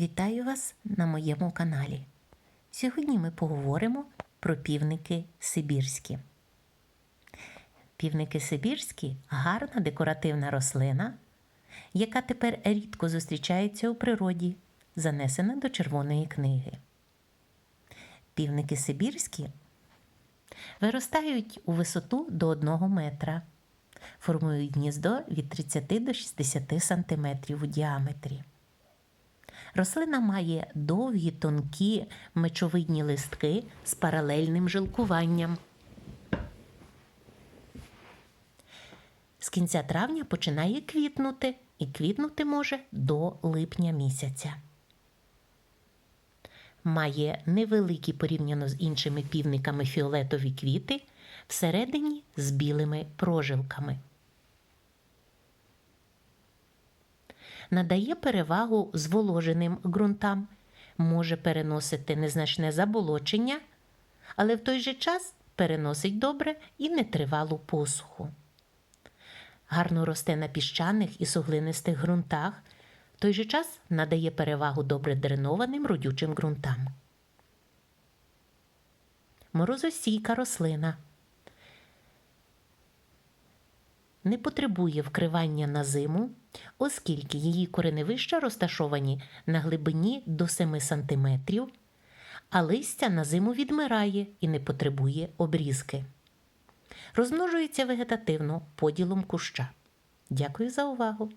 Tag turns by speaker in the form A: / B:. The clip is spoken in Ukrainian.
A: Вітаю вас на моєму каналі. Сьогодні ми поговоримо про півники сибірські. Півники сибірські гарна декоративна рослина, яка тепер рідко зустрічається у природі, занесена до Червоної книги. Півники сибірські виростають у висоту до 1 метра, формують гніздо від 30 до 60 см у діаметрі. Рослина має довгі, тонкі мечовидні листки з паралельним жилкуванням. З кінця травня починає квітнути і квітнути може до липня місяця. Має невеликі порівняно з іншими півниками фіолетові квіти всередині з білими прожилками. Надає перевагу зволоженим ґрунтам, може переносити незначне заболочення, але в той же час переносить добре і нетривалу посуху. Гарно росте на піщаних і суглинистих ґрунтах, в той же час надає перевагу добре дренованим родючим ґрунтам. Морозостійка рослина. Не потребує вкривання на зиму, оскільки її кореневища розташовані на глибині до 7 см, а листя на зиму відмирає і не потребує обрізки. Розмножується вегетативно поділом куща. Дякую за увагу!